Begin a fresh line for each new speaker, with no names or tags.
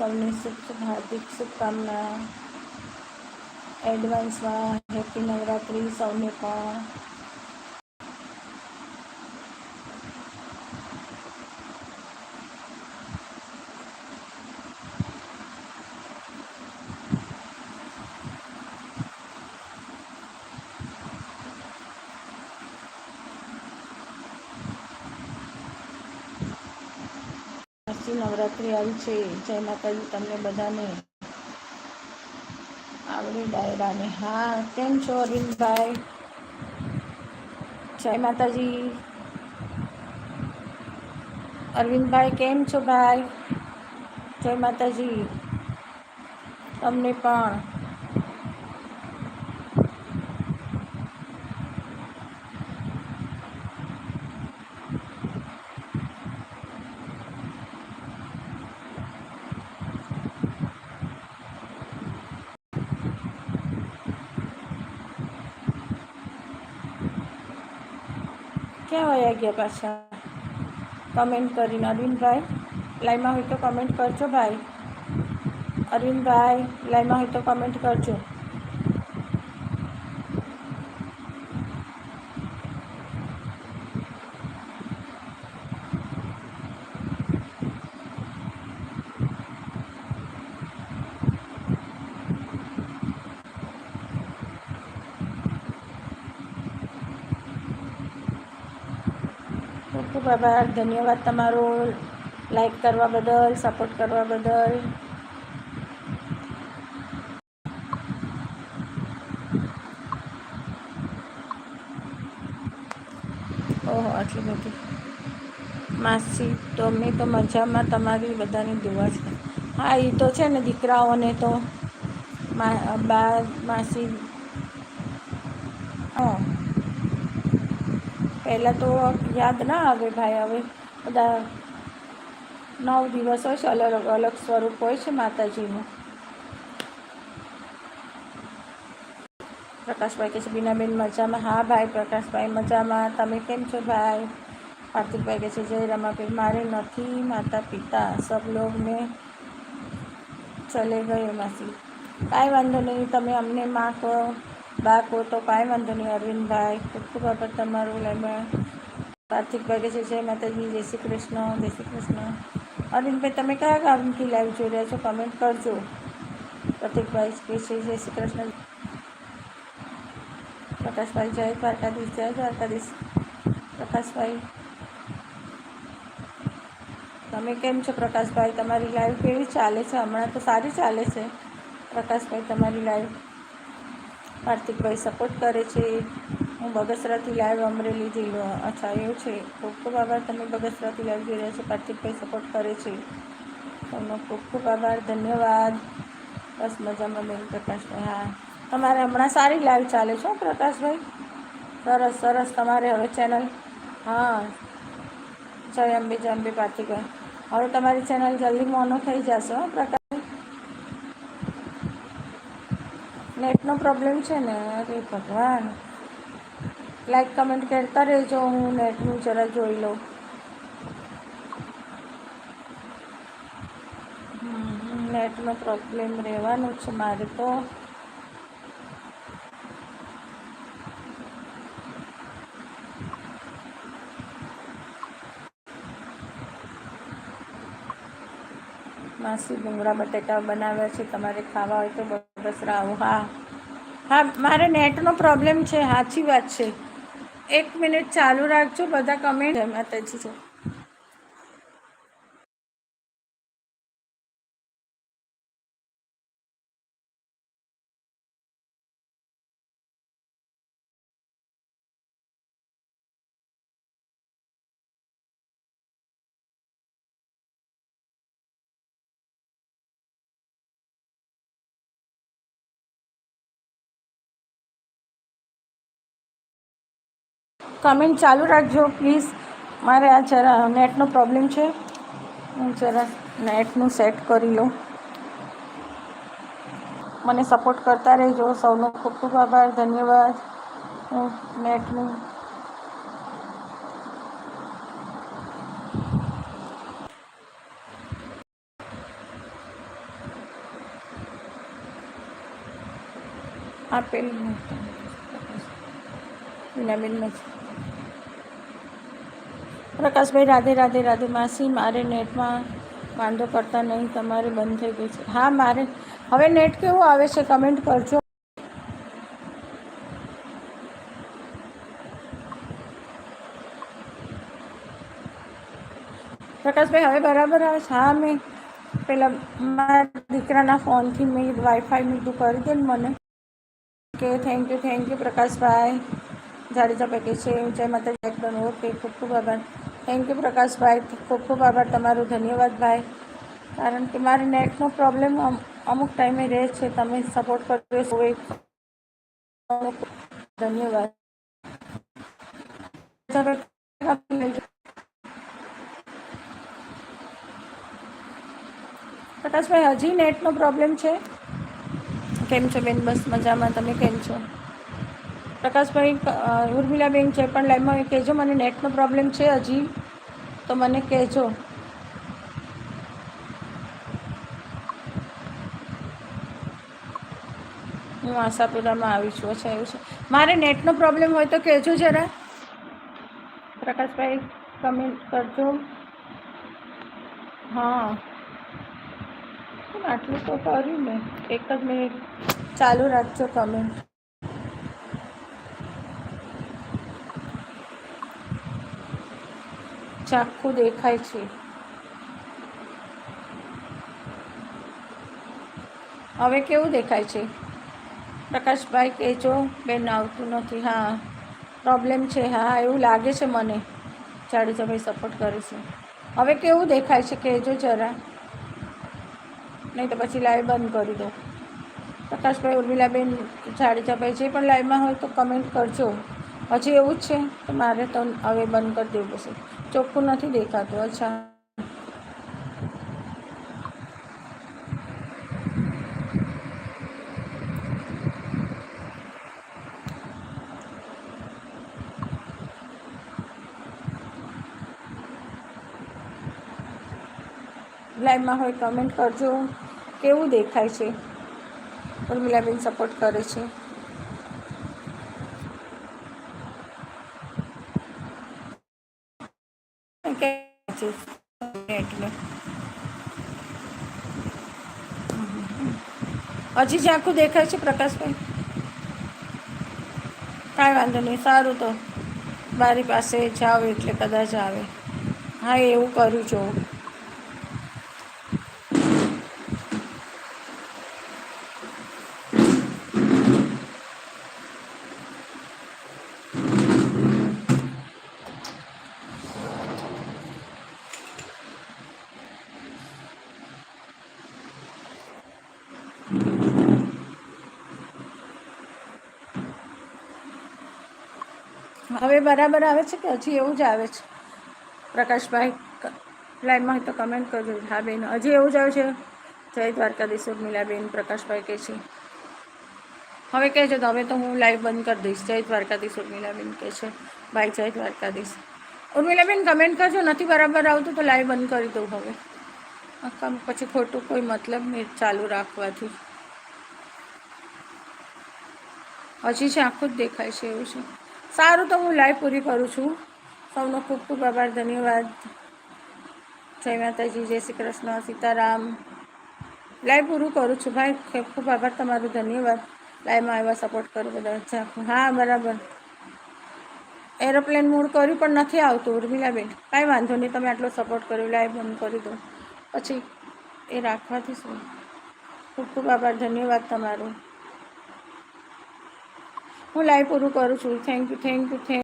સૌની શુભ શુભ હાર્દિક શુભકામના. એડવાન્સમાં હેપી નવરાત્રિ સૌને પણ. આજથી નવરાત્રિ આવી છે, જય માતાજી તમને બધાને. આવડી ડાયરાને. હા, કેમ છો અરવિંદભાઈ? જય માતાજી. અરવિંદભાઈ, કેમ છો ભાઈ? જય માતાજી. તમને પણ. ક્યાં વયા ગયા પાછા કમેન્ટ કરીને અરવિંદભાઈ. લાઈનમાં હોય તો કમેન્ટ કરજો ભાઈ. અરવિંદભાઈ લાઈનમાં હોય તો કમેન્ટ કરજો. ખૂબ આભાર. ધન્યવાદ તમારો લાઈક કરવા બદલ સપોર્ટ કરવા બદલ. ઓહો, આટલી બધી માસી તો અમે તો મજામાં તમારી બધાની દુવા છે. હા એ તો છે ને દીકરાઓને તો બા માસી, હા. પહેલાં તો યાદ ના આવે ભાઈ, હવે બધા નવ દિવસ હોય છે, અલગ અલગ સ્વરૂપ હોય છે માતાજીનું. પ્રકાશભાઈ કે છે, બીનાબેન મજામાં. હા ભાઈ, પ્રકાશભાઈ મજામાં. તમે કેમ છો ભાઈ? કાર્તિકભાઈ કે છે, જય રમાબેન મારે નથી માતા પિતા. સબ મેં ચલે ગયે માસી. કાંઈ વાંધો નહીં. તમે અમને માં કહો બા કહો તો કાંઈ વાંધો નહીં, અરવિંદભાઈ. ખૂબ ખૂબ આભાર તમારું લેમાં કાર્તિકભાઈ કે છે, જય માતાજી, જય શ્રી કૃષ્ણ, જય શ્રી કૃષ્ણ. અરવિંદભાઈ, તમે કયા ગામથી લાઈવ જોઈ રહ્યા છો? કમેન્ટ કરજો. પ્રતિકભાઈ શ્રી જય શ્રી કૃષ્ણ. પ્રકાશભાઈ, જય દ્વારકાધીશ જય દ્વારકાધીશ. પ્રકાશભાઈ. તમે કેમ છો પ્રકાશભાઈ? તમારી લાઈવ કેવી ચાલે છે? હમણાં તો સારી ચાલે છે. પ્રકાશભાઈ, તમારી લાઈવ કાર્તિકભાઈ સપોર્ટ કરે છે. હું બગસરાથી લાઈવ અમરેલી જિલ્લો અચ્છા એવું છે. ખૂબ ખૂબ આભાર. તમે બગસરાથી લાઈવ જોઈ રહ્યા છો. કાર્તિકભાઈ સપોર્ટ કરે છે. તમને ખૂબ ખૂબ આભાર. ધન્યવાદ. બસ મજામાં બેન પ્રકાશભાઈ હા. તમારે હમણાં સારી લાઈવ ચાલે છે હો પ્રકાશભાઈ સરસ સરસ તમારે હવે ચેનલ હા. જય અંબે જય અંબે પાર્થિકભાઈ હવે તમારી ચેનલ જલ્દી મોનો થઈ જશે હો, પ્રકાશ નેટનો પ્રોબ્લેમ છે ને, અરે ભગવાન. લાઈક કમેન્ટ કરતા રહેજો, હું નેટનું જરા જોઈ લઉં. નેટનો પ્રોબ્લેમ રહેવાનો છે મારે તો. માસી ડુંગળા બટેકા બનાવ્યા છે, તમારે ખાવા હોય તો બસ આવો. હા હા, મારે નેટનો પ્રોબ્લેમ છે સાચી વાત છે. એક મિનિટ ચાલુ રાખજો, બધા કમેન્ટ માતાજી. છે કમેન્ટ ચાલુ રાખજો, પ્લીઝ. મારે આ જરા નેટનો પ્રોબ્લેમ છે. હું જરા નેટનું સેટ કરી લઉં. મને સપોર્ટ કરતા રહેજો. સૌનો ખૂબ ખૂબ આભાર. ધન્યવાદ. હું નેટનું આપેલ આપેલું વિનાબેન નથી પ્રકાશભાઈ, રાધે રાધે રાધે. માસી, મારે નેટમાં વાંધો કરતા નહીં, તમારે બંધ થઈ ગઈ છે. હા, મારે. હવે નેટ કેવું આવે છે કમેન્ટ કરજો. પ્રકાશભાઈ, હવે બરાબર આવે છે? હા, મેં પેલા મારા દીકરાના ફોનથી મેં વાઈફાઈ મીઠું કરી દે ને મને. કે થેન્ક યુ થેન્ક યુ પ્રકાશભાઈ. જાડેજા પેકેજ છે, જય માતા એકદમ ઓકે ખૂબ ખૂબ આભાર. થેન્ક યુ પ્રકાશભાઈ ખૂબ ખૂબ આભાર તમારો. ધન્યવાદ ભાઈ. કારણ કે મારે નેટનો પ્રોબ્લેમ અમુક ટાઈમે રહે છે. તમે સપોર્ટ કર્યો છો ધન્યવાદ. પ્રકાશભાઈ, હજી નેટનો પ્રોબ્લેમ છે? કેમ છો બેન? બસ મજામાં. તમે કેમ છો? પ્રકાશભાઈ ઉર્મિલાબેન છે પણ લાઈવમાં કહેજો, મને નેટનો પ્રોબ્લેમ છે. હજી તો મને કહેજો. હું આશાપુરામાં આવી છું અચ્છા એવું છે. મારે નેટનો પ્રોબ્લેમ હોય તો કહેજો જરા. પ્રકાશભાઈ કમેન્ટ કરજો. હા. આટલું તો કર્યું ને. એક જ મિનિટ ચાલુ રાખજો કમેન્ટ ચાખું દેખાય છે. હવે કેવું દેખાય છે? પ્રકાશભાઈ કહેજો બેન, આવતું નથી. હા પ્રોબ્લેમ છે. હા, એવું લાગે છે મને. જાડેજાભાઈ સપોર્ટ કરે છે. હવે કેવું દેખાય છે? કહેજો જરા. નહીં તો પછી લાઈવ બંધ કરી દો. પ્રકાશભાઈ, ઉર્મિલાબેન, જાડેજાભાઈ જે પણ લાઈવમાં હોય તો કમેન્ટ કરજો. હજી એવું જ છે તો મારે તો હવે બંધ કરી દેવું પડશે ચોખ્ખું નથી દેખાતું, અચ્છા. લાઈવમાં હોય કમેન્ટ કરજો. કેવું દેખાય છે? ઉર્મિલાબેન સપોર્ટ કરે છે. કે એટલે હજી ઝાંખું દેખાય છે પ્રકાશભાઈ કાંઈ વાંધો નહીં સારું તો મારી પાસે જાઓ એટલે કદાચ આવે હા એવું કરું છું હવે બરાબર આવે છે કે હજી એવું જ આવે છે? પ્રકાશભાઈ લાઈનમાં તો કમેન્ટ કરજો. હા, બેન, હજી એવું જ આવે છે? જય દ્વારકાધીશ ઉર્મિલાબેન, પ્રકાશભાઈ કહે છે. હવે કહેજો તો, હવે તો હું લાઈવ બંધ કરી દઈશ. જય દ્વારકાધીશ ઉર્મિલાબેન કહે છે. ભાઈ, જય દ્વારકાધીશ. ઉર્મિલાબેન કમેન્ટ કરજો. નથી બરાબર આવતું તો લાઈવ બંધ કરી દઉં હવે. કામ પછી ખોટું કોઈ મતલબ નહીં, ચાલુ રાખવાથી. હજી છે, આખું જ દેખાય છે એવું છે. સારું તો હું લાઈવ પૂરી કરું છું. સૌનો ખૂબ ખૂબ આભાર, ધન્યવાદ. જય માતાજી, જય શ્રી કૃષ્ણ, સીતારામ. લાઈવ પૂરું કરું છું. ભાઈ, ખૂબ આભાર તમારો, ધન્યવાદ. લાઈવમાં આવ્યા સપોર્ટ કરો બધા. હા, બરાબર. એરોપ્લેન મૂડ કર્યું પણ નથી આવતું, ઉર્મિલાબેન. કાંઈ વાંધો નહીં, તમે આટલો સપોર્ટ કર્યો લાઈવ બંધ કરી દો. પછી એ રાખવાથી શું? ખૂબ ખૂબ આભાર, ધન્યવાદ તમારો. હું લાઈવ પૂરું કરું છું. Thank you thank you thank